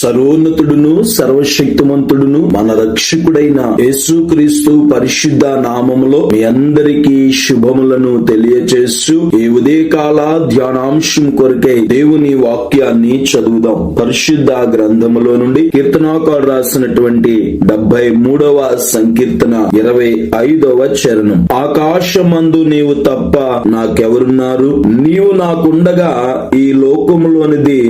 సర్వోన్నతుడును సర్వశక్తిమంతుడును మన రక్షకుడైన యేసుక్రీస్తు పరిశుద్ధ నామములో మీ అందరికీ శుభములను తెలియచేస్తూ ఈ ఉదయకాల ధ్యానాంశం కొరకై దేవుని వాక్యాన్ని చదువుదాం. పరిశుద్ధ గ్రంథములో నుండి కీర్తనాకారు రాసినటువంటి డెబ్బై మూడవ సంకీర్తన ఇరవై ఐదవ చరణం. ఆకాశమందు నీవు తప్ప నాకెవరున్నారు? నీవు నాకుండగా ఈ లోకములోనిది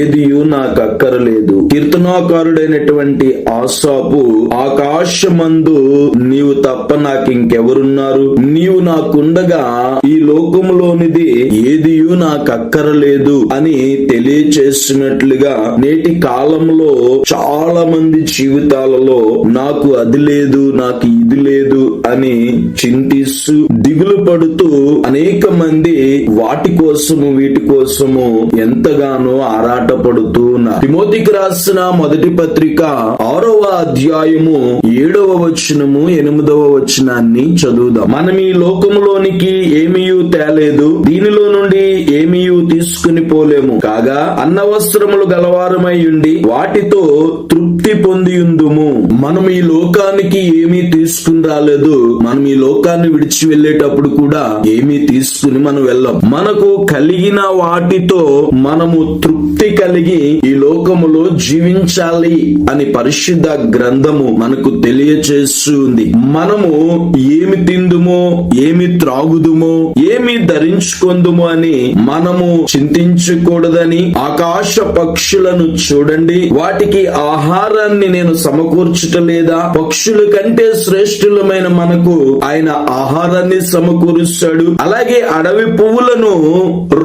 ఏదియు నాకు అక్కరలేదు కీర్తనాకారుడైనటువంటి ఆసాపు ఆకాశమందు నీవు తప్ప నాకు ఇంకెవరున్నారు నీవు నాకుండగా ఈ లోకంలోనిది ఏదియు నాకు అక్కరలేదు అని తెలియచేసినట్లుగా నేటి కాలంలో చాలా మంది జీవితాలలో నాకు అది లేదు నాకు సిద్ధి లేదు అని చింతిస్తూ దిగులు పడుతూ అనేక మంది వాటి కోసము వీటి కోసము ఎంతగానో ఆరాటపడుతూ ఉన్నారు. తిమోతికి రాసిన మొదటి పత్రిక ఆరవ అధ్యాయము ఏడవ వచనము ఎనిమిదవ వచనాన్ని చదువుదాం. మనం ఈ లోకములోనికి ఏమీ తేలేదు దీనిలో నుండి ఏమీ తీసుకుని పోలేము. కాగా అన్న వస్త్రములు గలవారమై ఉండి వాటితో తృప్తి తృప్తి పొందియుందుము. మనం ఈ లోకానికి ఏమీ తీసుకుని రాలేదు. మనం ఈ లోకాన్ని విడిచి వెళ్ళేటప్పుడు కూడా ఏమీ తీసుకుని మనం వెళ్ళాం. మనకు కలిగిన వాటితో మనము తృప్తి కలిగి ఈ లోకములో జీవించాలి అని పరిశుద్ధ గ్రంథము మనకు తెలియచేస్తుంది. మనము ఏమి తిందుమో ఏమి త్రాగుదుమో ఏమి ధరించుకుందుమో అని మనము చింతించకూడదని ఆకాశ పక్షులను చూడండి. వాటికి ఆహారాన్ని నేను సమకూర్చుటలేదా? పక్షుల కంటే శ్రేష్ఠులమైన మనకు ఆయన ఆహారాన్ని సమకూరుస్తాడు. అలాగే అడవి పువ్వులను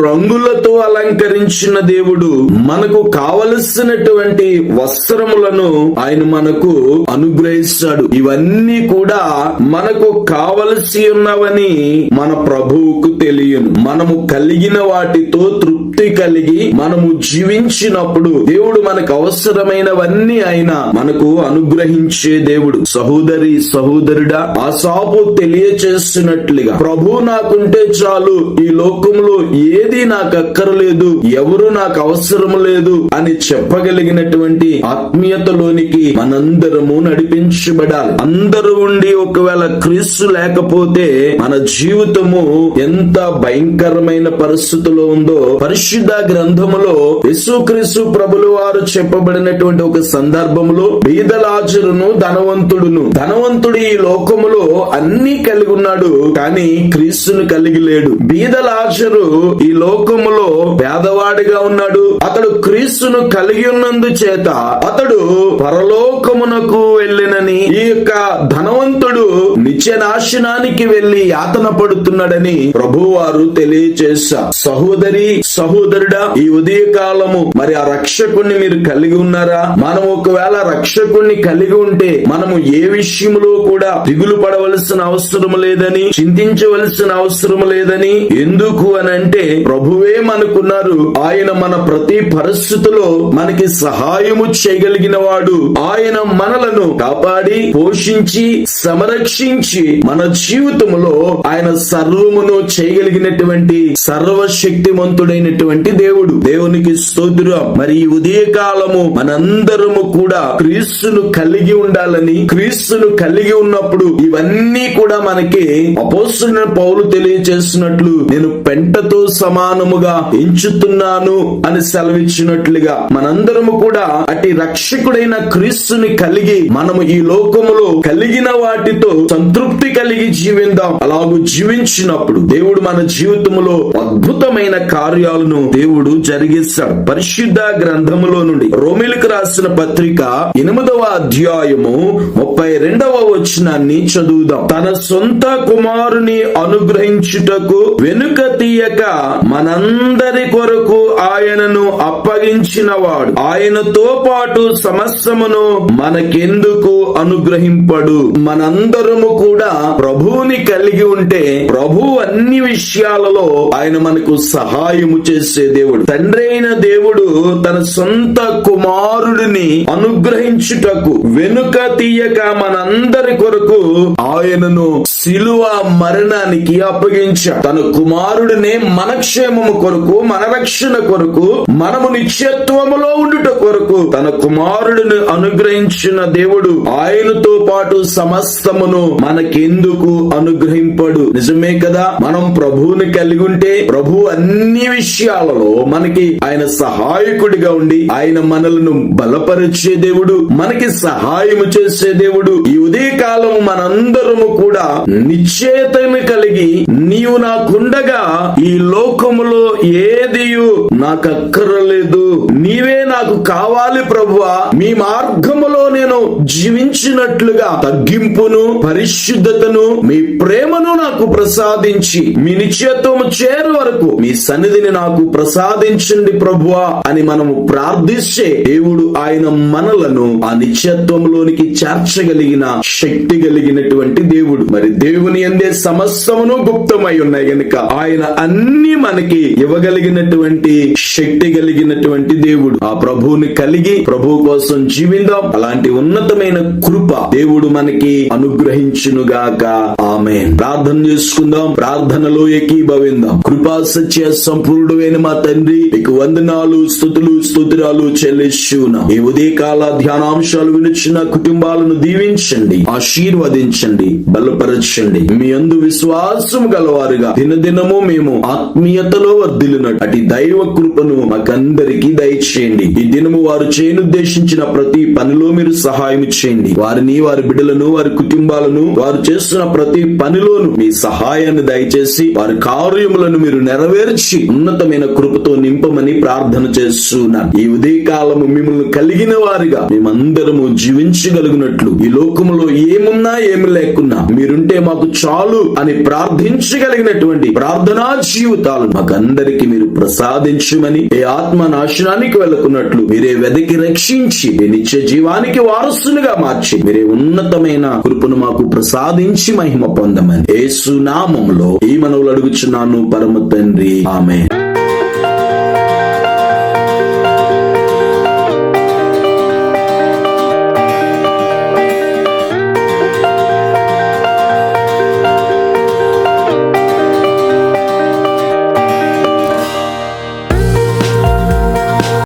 రంగులతో అలంకరించిన దేవుడు మనకు కావలసినటువంటి వస్త్రములను ఆయన మనకు అనుగ్రహిస్తాడు. ఇవన్నీ కూడా మనకు కావలసి ఉన్నవని మన ప్రభువుకు తెలియను. మనము కలిగిన వాటితో తృప్తి కలిగి మనము జీవించినప్పుడు దేవుడు మనకు అవసరమైనవన్నీ ఆయన మనకు అనుగ్రహించే దేవుడు. సహోదరి సహోదరుడా ఆ సాపు తెలియచేస్తున్నట్లుగా ప్రభు నాకుంటే చాలు. ఈ లోకంలో ఏది నాకు అక్కర్లేదు. ఎవరు నాకు అవసరం లేదు అని చెప్పగలిగినటువంటి ఆత్మీయతలోనికి మనందరము నడిపించబడాలి. అందరూ ఉండి ఒకవేళ క్రీస్తు లేకపోతే మన జీవితము ఎంత భయంకరమైన పరిస్థితిలో ఉందో పరిశుద్ధ గ్రంథములో యేసుక్రీస్తు ప్రభులు వారు చెప్పబడినటువంటి ఒక సందర్భంలో బీదలాచరును ధనవంతుడును. ధనవంతుడు ఈ లోకములో అన్ని కలిగి ఉన్నాడు కానీ క్రీస్తును కలిగి లేడు. బీదలాజరు ఈ లోకములో పేదవాడిగా ఉన్నాడు అతడు క్రీస్తును కలిగి ఉన్నందు చేత అతడు పరలోకమునకు వెళ్ళినని ఈ యొక్క ధనవంతుడు నిత్య నాశనానికి వెళ్ళి యాతన పడుతున్నాడని ప్రభువారు తెలియచేశా. సహోదరి సహోదరుడా ఈ ఉదయ కాలము మరి ఆ రక్షకుణ్ణి మీరు కలిగి ఉన్నారా? మనం ఒకవేళ రక్షకుణ్ణి కలిగి ఉంటే మనము ఏ విషయంలో కూడా దిగులు పడవలసిన అవసరం లేదని చింతించవలసిన అవసరం లేదని ఎందుకు అని అంటే ప్రభువే మనకున్నారు. ఆయన మన ప్రతి పరిస్థితిలో మనకి సహాయము చేయగలిగిన వాడు ఆయన మనలను కాపాడి పోషించి సంరక్షించి మన జీవితంలో ఆయన సర్వమును చేయగలిగినటువంటి సర్వశక్తిమంతుడైనటువంటి దేవుడు. దేవునికి స్తోత్రం. మరి ఈ ఉదయ కాలము మనందరము కూడా క్రీస్తును కలిగి ఉండాలని క్రీస్తును కలిగి ఉన్నప్పుడు ఇవన్నీ కూడా మనకి అపోస్తున్న పౌలు తెలియచేస్తున్నట్లు నేను పెంటతో సమానముగా ఎంచుతున్నాను అని సెలవిచ్చినట్లుగా మనందరము కూడా అటు రక్షకుడైన క్రీస్తుని కలిగి మనము ఈ లోకములో కలిగిన వాటితో సంతృప్తి కలిగి జీవిందాం. అలాగూ జీవించినప్పుడు దేవుడు మన జీవితములో అద్భుతమైన కార్యాలను దేవుడు జరిగిస్తాడు. పరిశుద్ధ గ్రంథములో నుండి రోమిలకు రాసిన పత్రిక ఎనిమిదవ అధ్యాయము ముప్పై రెండవ వచనాన్ని చదువుదాం. తన సొంత కుమారుని అనుగ్రహించుటకు వెనుక తీయక మనందరి కొరకు ఆయనను అప్పగించినవాడు. ఆయనతో పాటు సమస్తమును మనకెందుకు అనుగ్రహింపడు? మనందరము కూడా ప్రభువుని కలిగి ఉంటే ప్రభు అన్ని విషయాలలో ఆయన మనకు సహాయము చేసే దేవుడు. తండ్రి అయిన దేవుడు తన సొంత కుమారుడిని అనుగ్రహించుటకు వెనుక తీయక మనందరి కొరకు ఆయనను శిలువ మరణానికి అప్పగించాడు. తన కుమారుడినే మనక్షేమము కొరకు మన రక్షణ కొరకు మనము నిత్యత్వములో ఉండుట కొరకు తన కుమారుడిని అనుగ్రహించిన దేవుడు ఆయనతో పాటు సమస్తమును మనకెందుకు అనుగ్రహింపడు? నిజమే కదా? మనం ప్రభువుని కలిగి ఉంటే ప్రభు అన్ని విషయాలలో మనకి ఆయన సహాయకుడిగా ఉండి ఆయన మనలను బలపరిచే దేవుడు మనకి సహాయము చేసే దేవుడు. ఈ ఉదయ కాలం మనందరము కూడా నిశ్చేతను కలిగి నీవు నాకుండగా ఈ లోకములో ఏదియు నాకు లేదు నీవే నాకు కావాలి ప్రభువా. మీ మార్గములో నేను జీవించినట్లుగా తగ్గింపును పరిశుద్ధతను మీ ప్రేమను నాకు ప్రసాదించి మీ నిశ్చేత్వము చేరు వరకు మీ సన్నిధిని నాకు ప్రసాదించండి ప్రభువా అని మనము ప్రార్థిస్తే దేవుడు ఆయన మనలను ఆ నిత్యత్వంలోనికి చేర్చగలిగిన శక్తి కలిగినటువంటి దేవుడు. మరి దేవుని అందే సమస్తమును గుప్తమై ఉన్నాయి గనుక ఆయన అన్ని మనకి ఇవ్వగలిగినటువంటి శక్తి కలిగినటువంటి దేవుడు. ఆ ప్రభువుని కలిగి ప్రభు కోసం జీవిందాం. అలాంటి ఉన్నతమైన కృప దేవుడు మనకి అనుగ్రహించునుగాక. ఆమె ప్రార్థన చేసుకుందాం. ప్రార్థనలో ఏకీభవిందాం. కృపా సత్య సంపూర్ణమైన మా తండ్రి మీకు వందనాలు స్థుతులు స్తోత్రాలు చెల్లిస్తున్నాం. ఈ ఉదయకాల ధ్యానాంశాలు వినిచిన కుటుంబాలను దీవించండి ఆశీర్వదించండి బలపరచండి. మీ అందు విశ్వాసం గలవారుగా. దినదినము మేము ఆత్మీయతలో వర్ధిల్లినట్టు. అటు దైవ కృపను మాకందరికీ దయచేయండి. ఈ దినము వారు చేయనుద్దేశించిన ప్రతి పనిలో మీరు సహాయం చేయండి. వారిని వారి బిడ్డలను వారి కుటుంబాలను వారు చేస్తున్న ప్రతి పనిలోను మీ సహాయాన్ని దయచేసి వారి కార్యములను మీరు నెరవేర్చి ఉన్నతమైన కృపతో నింపమని ప్రార్థన చేస్తున్నాను. ఈ ఉదయకాలము మిమ్మల్ని కలిగిన వారిగా మేమందరము జీవించగలిగినట్లు. ఈ లోకములో ఏమున్నా ఏమి లేకున్నా మీరుంటే మాకు చాలు అని ప్రార్థించగలిగినటువంటి ప్రార్థనా జీవితాలు మాకందరికి మీరు ప్రసాదించమని ఏ ఆత్మ నాశనానికి వెళ్తున్నట్లు మీరే వెదకి రక్షించి మీ నిత్య జీవానికి వారసులుగా మార్చి మీరే ఉన్నతమైన కృపను మాకు ప్రసాదించి మహిమ పొందమని. ఏసునామంలో ఈ మనవులు అడుగుచున్నాను పరమ తండ్రి. ఆమె